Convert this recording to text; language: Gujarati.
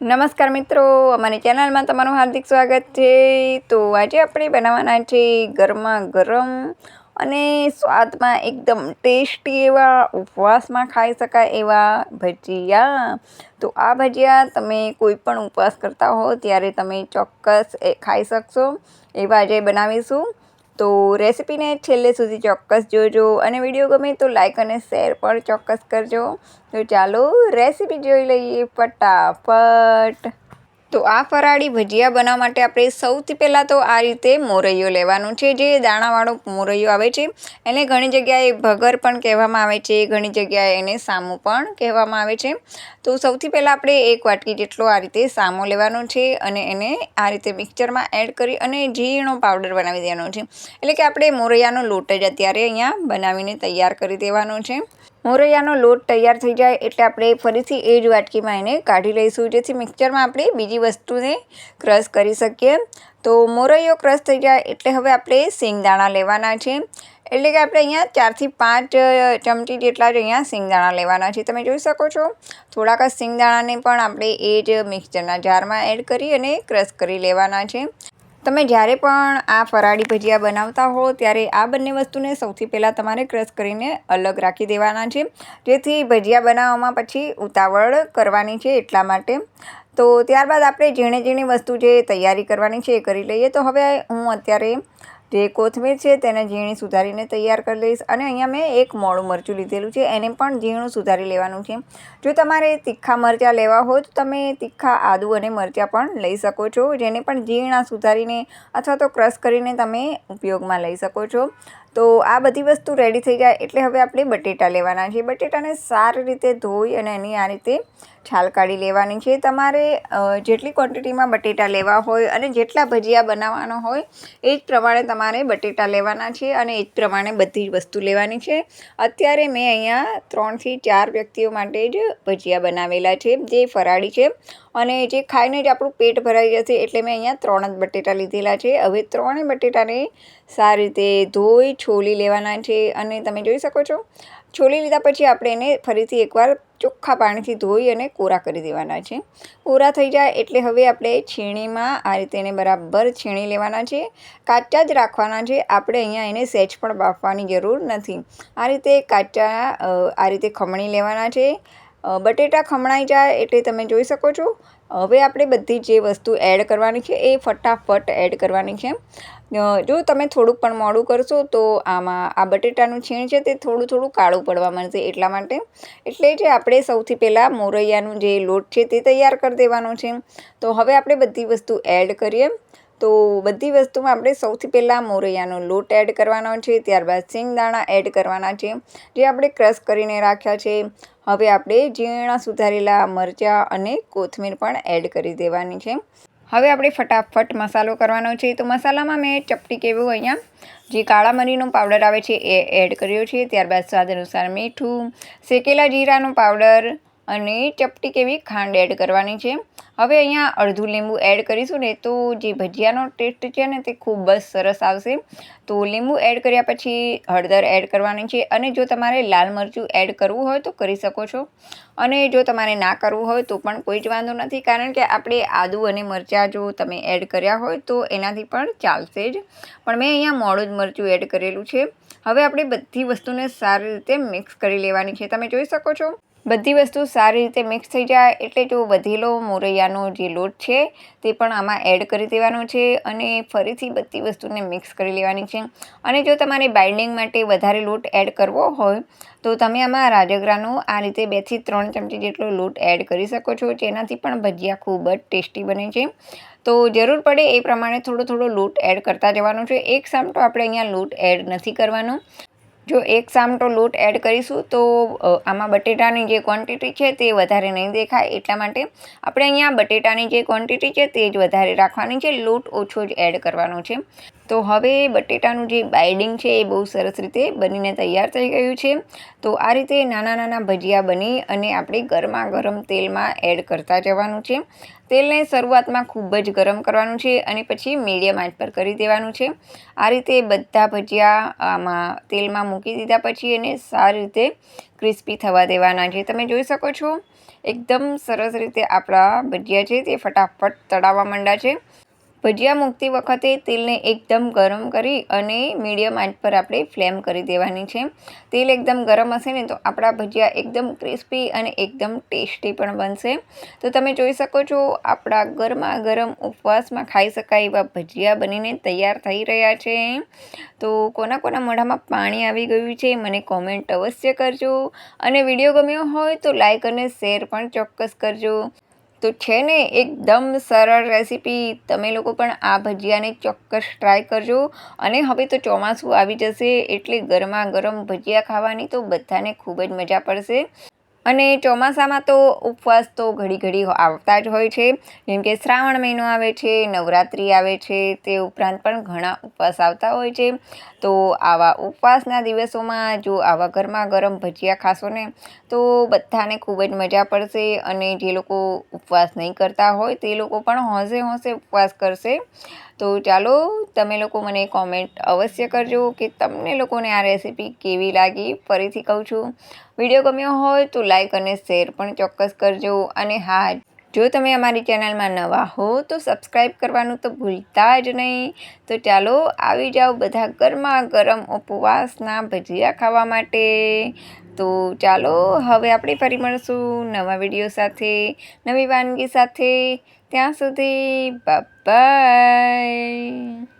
નમસ્કાર મિત્રો, અમારી ચેનલમાં તમારું હાર્દિક સ્વાગત છે. તો આજે આપણે બનાવવાના છે ગરમા ગરમ અને સ્વાદમાં એકદમ ટેસ્ટી એવા, ઉપવાસમાં ખાઈ શકાય એવા ભજીયા. તો આ ભજીયા તમે કોઈ પણ ઉપવાસ કરતા હો, ત્યારે તમે ચોક્કસ ખાઈ શકશો. એવા આજે બનાવીશું. તો રેસીપીને છેલ્લે સુધી ચોક્કસ જોજો અને વીડિયો ગમે તો લાઇક અને શેર પણ ચોક્કસ કરજો. તો ચાલો રેસીપી જોઈ લઈએ ફટાફટ. તો આ ફરાળી ભજીયા બનાવવા માટે આપણે સૌથી પહેલાં તો આ રીતે મોરૈયો લેવાનું છે. જે દાણાવાળો મોરૈયો આવે છે, એને ઘણી જગ્યાએ ભગર પણ કહેવામાં આવે છે, ઘણી જગ્યાએ એને સામું પણ કહેવામાં આવે છે. તો સૌથી પહેલાં આપણે એક વાટકી જેટલો આ રીતે સામો લેવાનો છે અને એને આ રીતે મિક્સરમાં એડ કરી અને ઝીણો પાવડર બનાવી દેવાનો છે. એટલે કે આપણે મોરૈયાનો લોટ જ અત્યારે અહીંયા બનાવીને તૈયાર કરી દેવાનો છે. મોરૈયાનો લોટ તૈયાર થઈ જાય એટલે આપણે ફરીથી એ જ વાટકીમાં એને કાઢી લઈશું. જેથી મિક્સચરમાં આપણે બીજી વસ્તુને ક્રશ કરી શકીએ. તો મોરૈયો ક્રશ થઈ જાય એટલે હવે આપણે સિંગદાણા લેવાના છે. એટલે કે આપણે અહીંયા ચારથી પાંચ ચમચી જેટલા જ અહીંયા સિંગદાણા લેવાના છે. તમે જોઈ શકો છો. થોડાક સિંગદાણાને પણ આપણે એ જ મિક્સચરના જારમાં એડ કરી અને ક્રશ કરી લેવાના છે. તમે જ્યારે પણ આ ફરાળી ભજીયા બનાવતા હો, ત્યારે આ બંને વસ્તુને સૌથી પહેલાં તમારે ક્રશ કરીને અલગ રાખી દેવાના છે. જેથી ભજીયા બનાવવામાં પછી ઉતાવળ કરવાની છે એટલા માટે. તો ત્યારબાદ આપણે ઝીણે ઝીણી વસ્તુ જે તૈયારી કરવાની છે એ કરી લઈએ. તો હવે હું અત્યારે જે કોથમીર છે, તેને ઝીણી સુધારીને તૈયાર કરી લઈશ. અને અહીંયા મેં એક મોડું મરચું લીધેલું છે, એને પણ ઝીણું સુધારી લેવાનું છે. જો તમારે તીખા મરચાં લેવા હોય તો તમે તીખા આદુ અને મરચાં પણ લઈ શકો છો, જેને પણ ઝીણા સુધારીને અથવા તો ક્રશ કરીને તમે ઉપયોગમાં લઈ શકો છો. તો આ બધી વસ્તુ રેડી થઈ જાય એટલે હવે આપણે બટેટા લેવાના છે બટેટાને સારી રીતે ધોઈ અને એની આ રીતે છાલ કાઢી લેવાની છે. તમારે જેટલી ક્વોન્ટિટીમાં બટેટા લેવા હોય અને જેટલા ભજીયા બનાવવાનો હોય, એ જ પ્રમાણે તમારે બટેટા લેવાના છે અને એ જ પ્રમાણે બધી જ વસ્તુ લેવાની છે. અત્યારે મેં અહીંયા ત્રણથી ચાર વ્યક્તિઓ માટે જ ભજીયા બનાવેલા છે, જે ફરાળી છે. અને જે ખાઈને જ આપણું પેટ ભરાઈ જશે એટલે મેં અહીંયા ત્રણ જ બટેટા લીધેલા છે. હવે ત્રણેય બટેટાને સારી રીતે ધોઈ, છોલી લેવાના છે અને તમે જોઈ શકો છો. છોલી લીધા પછી આપણે એને ફરીથી એકવાર ચોખ્ખા પાણીથી ધોઈ અને કોરા કરી દેવાના છે. કોરા થઈ જાય એટલે હવે આપણે છીણીમાં આ રીતે એને બરાબર છીણી લેવાના છે. કાચા જ રાખવાના છે. આપણે અહીંયા એને સહેજ પણ બાફવાની જરૂર નથી. આ રીતે કાચા આ રીતે ખમણી લેવાના છે. બટેટા ખમણાઈ જાય એટલે તમે જોઈ શકો છો. હવે આપણે બધી જે વસ્તુ એડ કરવાની છે, એ ફટાફટ એડ કરવાની છે. જો તમે થોડુંક પણ મોડું કરશો તો આમાં, આ બટેટાનું છીણ છે તે થોડું થોડું કાળું પડવા મળશે એટલા માટે. એટલે જે આપણે સૌથી પહેલાં મોરૈયાનું જે લોટ છે તે તૈયાર કરી દેવાનો છે. તો હવે આપણે બધી વસ્તુ એડ કરીએ. તો બધી વસ્તુમાં આપણે સૌથી પહેલાં મોરૈયાનો લોટ એડ કરવાનો છે, ત્યારબાદ સિંગદાણા એડ કરવાના છે, જે આપણે ક્રશ કરીને રાખ્યા છે. હવે આપણે ઝીણા સુધારેલા મરચાં અને કોથમીર પણ એડ કરી દેવાની છે. હવે આપણે ફટાફટ મસાલો કરવાનો છે. તો મસાલામાં મેં ચપટી કેવું અહીંયા, જે કાળા મરીનો પાવડર આવે છે એ એડ કર્યો છે. ત્યારબાદ સ્વાદ અનુસાર મીઠું, શેકેલા જીરાનો પાવડર અને ચપટી કેવી ખાંડ એડ કરવાની છે. હવે અહીંયા અડધું લીંબુ એડ કરીશું ને તો જે ભજીયાનો ટેસ્ટ છે ને તે ખૂબ જ સરસ આવશે. તો લીંબુ એડ કર્યા પછી હળદર એડ કરવાની છે અને જો તમારે લાલ મરચું એડ કરવું હોય તો કરી શકો છો. અને જો તમારે ના કરવું હોય તો પણ કોઈ જ વાંધો નથી કારણ કે આપણે આદુ અને મરચાં જો તમે એડ કર્યા હોય તો એનાથી પણ ચાલશે જ. પણ મેં અહીંયા મોડું જ મરચું એડ કરેલું છે. હવે આપણે બધી વસ્તુને સારી રીતે મિક્સ કરી લેવાની છે. તમે જોઈ શકો છો. બધી વસ્તુ સારી રીતે મિક્સ થઈ જાય એટલે જો વધેલો મોરૈયાનો જે લોટ છે, તે પણ આમાં એડ કરી દેવાનો છે અને ફરીથી બધી વસ્તુને મિક્સ કરી લેવાની છે. અને જો તમારે બાઇન્ડિંગ માટે વધારે લોટ એડ કરવો હોય, તો તમે આમાં રાજગરાનો આ રીતે બેથી ત્રણ ચમચી જેટલો લોટ એડ કરી શકો છો, જેનાથી પણ ભજીયા ખૂબ જ ટેસ્ટી બને છે. તો જરૂર પડે એ પ્રમાણે થોડો થોડો લોટ એડ કરતા જવાનો છે. એક સામટો આપણે અહીંયા લોટ એડ નથી કરવાનો. જો એક સામટો લોટ એડ કરીશું, તો આમાં બટેટાની જે ક્વોન્ટિટી છે તે વધારે નહીં દેખાય. એટલા માટે આપણે અહીંયા બટેટાની જે ક્વોન્ટિટી છે તે જ વધારે રાખવાની છે. લોટ ઓછો જ એડ કરવાનો છે. તો હવે બટેટાનું જે બાઇડિંગ છે એ બહુ સરસ રીતે બનીને તૈયાર થઈ ગયું છે. તો આ રીતે નાના નાના ભજીયા બની અને આપણે ગરમા ગરમ તેલમાં એડ કરતા જવાનું છે. તેલને શરૂઆતમાં ખૂબ જ ગરમ કરવાનું છે અને પછી મીડિયમ આંચ પર કરી દેવાનું છે. આ રીતે બધા ભજીયા આમાં તેલમાં મૂકી દીધા પછી એને સારી રીતે ક્રિસ્પી થવા દેવાના છે. તમે જોઈ શકો છો, એકદમ સરસ રીતે આપણા ભજીયા છે તે ફટાફટ તળાવવા માંડ્યા છે ભજીયા મૂકતી વખતે તેલને એકદમ ગરમ કરી અને મીડિયમ આંચ પર આપણે ફ્લેમ કરી દેવાની છે. તેલ એકદમ ગરમ હશે ને તો આપણા ભજીયા એકદમ ક્રિસ્પી અને એકદમ ટેસ્ટી પણ બનશે. તો તમે જોઈ શકો છો, આપણા ગરમા ગરમ ઉપવાસમાં ખાઈ શકાય એવા ભજીયા બનીને તૈયાર થઈ રહ્યા છે. તો કોના કોના મોઢામાં પાણી આવી ગયું છે, મને કોમેન્ટ અવશ્ય કરજો. અને વીડિયો ગમ્યો હોય તો લાઇક અને શેર પણ ચોક્કસ કરજો. તો છે ને, એકદમ સરળ રેસીપી તમે લોકો પણ આ ભજીયાને ચોક્કસ ટ્રાય કરજો. અને હવે તો ચોમાસું આવી જશે એટલે ગરમા ગરમ ભજીયા ખાવાની તો બધાને ખૂબ જ મજા પડશે. અને ચોમાસામાં તો ઉપવાસ તો ઘડી ઘડી આવતા જ હોય છે. જેમ કે શ્રાવણ મહિનો આવે છે, નવરાત્રિ આવે છે, તે ઉપરાંત પણ ઘણા ઉપવાસ આવતા હોય છે. તો આવા ઉપવાસના દિવસોમાં જો આવા ગરમા ગરમ ભજીયા ખાશો ને, તો બધાને ખૂબ જ મજા પડશે અને જે લોકો ઉપવાસ નહીં કરતા હોય, તે લોકો પણ હોંશે હોંશે ઉપવાસ કરશે. તો ચાલો તમે લોકો મને કોમેન્ટ અવશ્ય કરજો કે તમને લોકોને આ રેસીપી કેવી લાગી. ફરીથી કહું છું વીડિયો ગમ્યો હોય તો લાઈક અને શેર પણ ચોક્કસ કરજો. અને હા, જો તમે અમારી ચેનલમાં નવા હો તો સબસ્ક્રાઈબ કરવાનું તો ભૂલતા જ નહીં. તો ચાલો આવી જાઓ બધા ગરમા ગરમ ઉપવાસના ભજીયા ખાવા માટે. તો ચાલો હવે આપણે ફરી મળશું નવા વીડિયો સાથે, નવી વાનગી સાથે. ત્યાં સુધી બાય